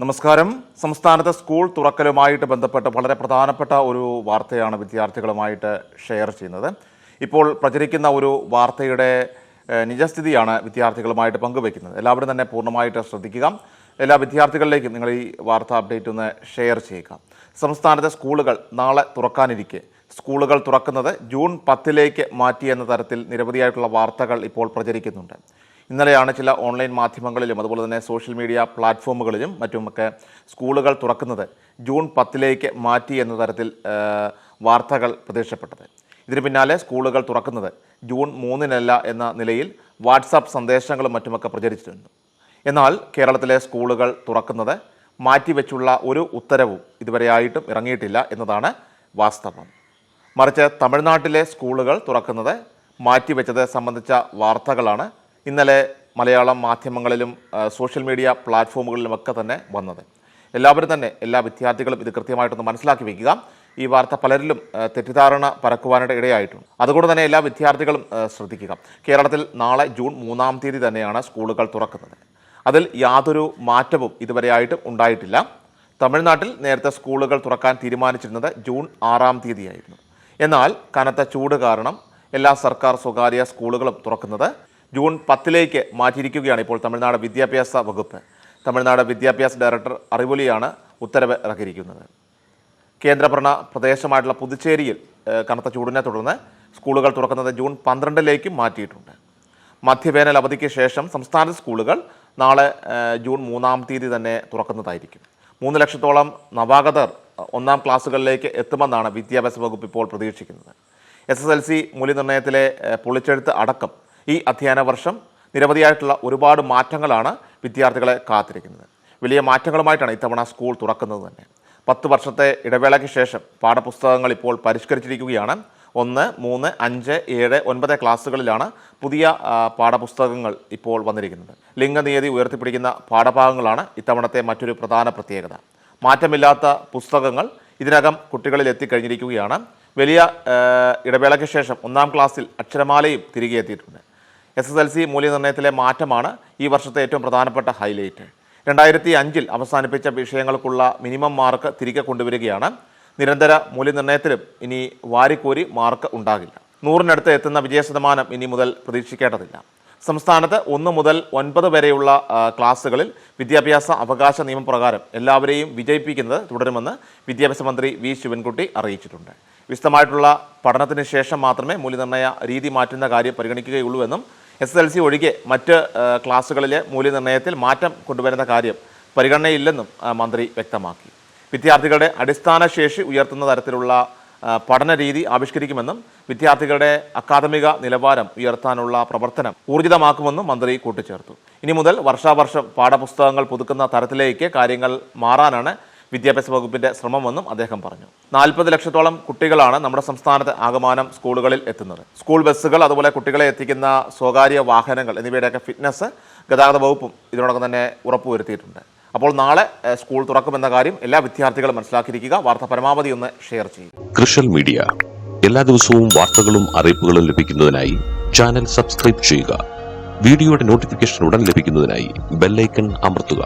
നമസ്കാരം. സംസ്ഥാനത്തെ സ്കൂൾ തുറക്കലുമായിട്ട് ബന്ധപ്പെട്ട് വളരെ പ്രധാനപ്പെട്ട ഒരു വാർത്തയാണ് വിദ്യാർത്ഥികളുമായിട്ട് ഷെയർ ചെയ്യുന്നത്. ഇപ്പോൾ പ്രചരിക്കുന്ന ഒരു വാർത്തയുടെ നിജസ്ഥിതിയാണ് വിദ്യാർത്ഥികളുമായിട്ട് പങ്കുവയ്ക്കുന്നത്. എല്ലാവരും തന്നെ പൂർണമായിട്ട് ശ്രദ്ധിക്കുക. എല്ലാ വിദ്യാർത്ഥികളിലേക്കും നിങ്ങൾ ഈ വാർത്ത അപ്ഡേറ്റ് ഒന്ന് ഷെയർ ചെയ്യുക. സംസ്ഥാനത്തെ സ്കൂളുകൾ നാളെ തുറക്കാനിരിക്കെ. സ്കൂളുകൾ തുറക്കുന്നത് ജൂൺ പത്തിലേക്ക് മാറ്റി എന്ന തരത്തിൽ നിരവധിയായിട്ടുള്ള വാർത്തകൾ ഇപ്പോൾ പ്രചരിക്കുന്നുണ്ട്. ഇന്നലെയാണ് ചില ഓൺലൈൻ മാധ്യമങ്ങളിലും അതുപോലെ തന്നെ സോഷ്യൽ മീഡിയ പ്ലാറ്റ്ഫോമുകളിലും മറ്റുമൊക്കെ സ്കൂളുകൾ തുറക്കുന്നത് ജൂൺ പത്തിലേക്ക് മാറ്റി എന്ന തരത്തിൽ വാർത്തകൾ പ്രത്യക്ഷപ്പെട്ടത്. ഇതിന് പിന്നാലെ സ്കൂളുകൾ തുറക്കുന്നത് ജൂൺ മൂന്നിനല്ല എന്ന നിലയിൽ വാട്സാപ്പ് സന്ദേശങ്ങളും മറ്റുമൊക്കെ പ്രചരിച്ചിരുന്നു എന്നാൽ കേരളത്തിലെ സ്കൂളുകൾ തുറക്കുന്നത് മാറ്റിവെച്ചുള്ള ഒരു ഉത്തരവും ഇതുവരെയായിട്ടും ഇറങ്ങിയിട്ടില്ല എന്നതാണ് വാസ്തവം. മറിച്ച് തമിഴ്നാട്ടിലെ സ്കൂളുകൾ തുറക്കുന്നത് മാറ്റിവെച്ചത് സംബന്ധിച്ച വാർത്തകളാണ് ഇന്നലെ മലയാളം മാധ്യമങ്ങളിലും സോഷ്യൽ മീഡിയ പ്ലാറ്റ്ഫോമുകളിലുമൊക്കെ തന്നെ വന്നത്. എല്ലാവരും തന്നെ എല്ലാ വിദ്യാർത്ഥികളും ഇത് കൃത്യമായിട്ടൊന്ന് മനസ്സിലാക്കി വയ്ക്കുക ഈ വാർത്ത പലരിലും തെറ്റിദ്ധാരണ പരക്കുവാനായിട്ട് ഇടയായിട്ടുണ്ട്. അതുകൊണ്ട് തന്നെ എല്ലാ വിദ്യാർത്ഥികളും ശ്രദ്ധിക്കുക. കേരളത്തിൽ നാളെ ജൂൺ മൂന്നാം തീയതി തന്നെയാണ് സ്കൂളുകൾ തുറക്കുന്നത്. അതിൽ യാതൊരു മാറ്റവും ഇതുവരെയായിട്ടും ഉണ്ടായിട്ടില്ല. തമിഴ്നാട്ടിൽ നേരത്തെ സ്കൂളുകൾ തുറക്കാൻ തീരുമാനിച്ചിരുന്നത് ജൂൺ ആറാം തീയതിയായിരുന്നു. എന്നാൽ കനത്ത ചൂട് കാരണം എല്ലാ സർക്കാർ സ്വകാര്യ സ്കൂളുകളും തുറക്കുന്നത് ജൂൺ പത്തിലേക്ക് മാറ്റിയിരിക്കുകയാണ് ഇപ്പോൾ തമിഴ്നാട് വിദ്യാഭ്യാസ വകുപ്പ്. തമിഴ്നാട് വിദ്യാഭ്യാസ ഡയറക്ടർ അറിവൊലിയാണ് ഉത്തരവ് ഇറക്കിയിരിക്കുന്നത്. കേന്ദ്രഭരണ പ്രദേശമായിട്ടുള്ള പുതുച്ചേരിയിൽ കനത്ത ചൂടിനെ തുടർന്ന് സ്കൂളുകൾ തുറക്കുന്നത് ജൂൺ പന്ത്രണ്ടിലേക്കും മാറ്റിയിട്ടുണ്ട്. മധ്യവേനൽ അവധിക്ക് ശേഷം സംസ്ഥാന സ്കൂളുകൾ നാളെ ജൂൺ മൂന്നാം തീയതി തന്നെ തുറക്കുന്നതായിരിക്കും. മൂന്ന് ലക്ഷത്തോളം നവാഗതർ ഒന്നാം ക്ലാസ്സുകളിലേക്ക് എത്തുമെന്നാണ് വിദ്യാഭ്യാസ വകുപ്പ് ഇപ്പോൾ പ്രതീക്ഷിക്കുന്നത്. എസ് എസ് എൽ സി മൂല്യനിർണയത്തിലെ പൊളിച്ചെഴുത്ത് അടക്കം ഈ അധ്യയന വർഷം നിരവധിയായിട്ടുള്ള ഒരുപാട് മാറ്റങ്ങളാണ് വിദ്യാർത്ഥികളെ കാത്തിരിക്കുന്നത്. വലിയ മാറ്റങ്ങളുമായിട്ടാണ് ഇത്തവണ സ്കൂൾ തുറക്കുന്നത് തന്നെ. പത്ത് വർഷത്തെ ഇടവേളയ്ക്ക് ശേഷം പാഠപുസ്തകങ്ങൾ ഇപ്പോൾ പരിഷ്കരിച്ചിരിക്കുകയാണ്. ഒന്ന് മൂന്ന് അഞ്ച് ഏഴ് ഒൻപത് ക്ലാസ്സുകളിലാണ് പുതിയ പാഠപുസ്തകങ്ങൾ ഇപ്പോൾ വന്നിരിക്കുന്നത്. ലിംഗനീതി ഉയർത്തിപ്പിടിക്കുന്ന പാഠഭാഗങ്ങളാണ് ഇത്തവണത്തെ മറ്റൊരു പ്രധാന പ്രത്യേകത. മാറ്റമില്ലാത്ത പുസ്തകങ്ങൾ ഇതിനകം കുട്ടികളിൽ എത്തിക്കഴിഞ്ഞിരിക്കുകയാണ് വലിയ ഇടവേളയ്ക്ക് ശേഷം ഒന്നാം ക്ലാസ്സിൽ അക്ഷരമാലയും തിരികെ എത്തിയിട്ടുണ്ട്. എസ് എസ് എൽ സി മൂല്യനിർണയത്തിലെ മാറ്റമാണ് ഈ വർഷത്തെ ഏറ്റവും പ്രധാനപ്പെട്ട ഹൈലൈറ്റ്. രണ്ടായിരത്തി അഞ്ചിൽ അവസാനിപ്പിച്ച വിഷയങ്ങൾക്കുള്ള മിനിമം മാർക്ക് തിരികെ കൊണ്ടുവരികയാണ്. നിരന്തര മൂല്യനിർണയത്തിലും ഇനി വാരിക്കോരി മാർക്ക് ഉണ്ടാകില്ല. നൂറിനടുത്ത് എത്തുന്ന വിജയ ശതമാനം ഇനി മുതൽ പ്രതീക്ഷിക്കേണ്ടതില്ല. സംസ്ഥാനത്ത് ഒന്ന് മുതൽ ഒൻപത് വരെയുള്ള ക്ലാസ്സുകളിൽ വിദ്യാഭ്യാസ അവകാശ നിയമപ്രകാരം എല്ലാവരെയും വിജയിപ്പിക്കുന്നത് തുടരുമെന്ന് വിദ്യാഭ്യാസ മന്ത്രി വി. ശിവൻകുട്ടി അറിയിച്ചിട്ടുണ്ട്. വിശദമായിട്ടുള്ള പഠനത്തിന് ശേഷം മാത്രമേ മൂല്യനിർണയ രീതി മാറ്റുന്ന കാര്യം പരിഗണിക്കുകയുള്ളൂ എന്നും എസ് എൽ സി ഒഴികെ മറ്റ് ക്ലാസ്സുകളിലെ മൂല്യനിർണയത്തിൽ മാറ്റം കൊണ്ടുവരുന്ന കാര്യം പരിഗണനയില്ലെന്നും മന്ത്രി വ്യക്തമാക്കി. വിദ്യാർത്ഥികളുടെ അടിസ്ഥാന ശേഷി ഉയർത്തുന്ന തരത്തിലുള്ള പഠന രീതി ആവിഷ്കരിക്കുമെന്നും വിദ്യാർത്ഥികളുടെ അക്കാദമിക നിലവാരം ഉയർത്താനുള്ള പ്രവർത്തനം ഊർജിതമാക്കുമെന്നും മന്ത്രി കൂട്ടിച്ചേർത്തു. ഇനി മുതൽ വർഷാവർഷം പാഠപുസ്തകങ്ങൾ പുതുക്കുന്ന തരത്തിലേക്ക് കാര്യങ്ങൾ മാറാനാണ് വിദ്യാഭ്യാസ വകുപ്പിന്റെ ശ്രമമെന്നും അദ്ദേഹം പറഞ്ഞു. നാൽപ്പത് ലക്ഷത്തോളം കുട്ടികളാണ് നമ്മുടെ സംസ്ഥാനത്ത് ആകമാനം സ്കൂളുകളിൽ എത്തുന്നത്. സ്കൂൾ ബസ്സുകൾ അതുപോലെ കുട്ടികളെ എത്തിക്കുന്ന സ്വകാര്യ വാഹനങ്ങൾ എന്നിവയുടെയൊക്കെ ഫിറ്റ്നസ് ഗതാഗത വകുപ്പും ഇതിനോടൊപ്പം തന്നെ ഉറപ്പുവരുത്തിയിട്ടുണ്ട്. അപ്പോൾ നാളെ സ്കൂൾ തുറക്കുമെന്ന കാര്യം എല്ലാ വിദ്യാർത്ഥികളും മനസ്സിലാക്കിയിരിക്കുക. വാർത്ത പരമാവധി ഒന്ന് ഷെയർ ചെയ്യും. മീഡിയ. എല്ലാ ദിവസവും വാർത്തകളും അറിയിപ്പുകളും ലഭിക്കുന്നതിനായി ചാനൽ സബ്സ്ക്രൈബ് ചെയ്യുക. വീഡിയോയുടെ നോട്ടിഫിക്കേഷൻ ഉടൻ ലഭിക്കുന്നതിനായി ബെല്ലൈക്കൺ അമർത്തുക.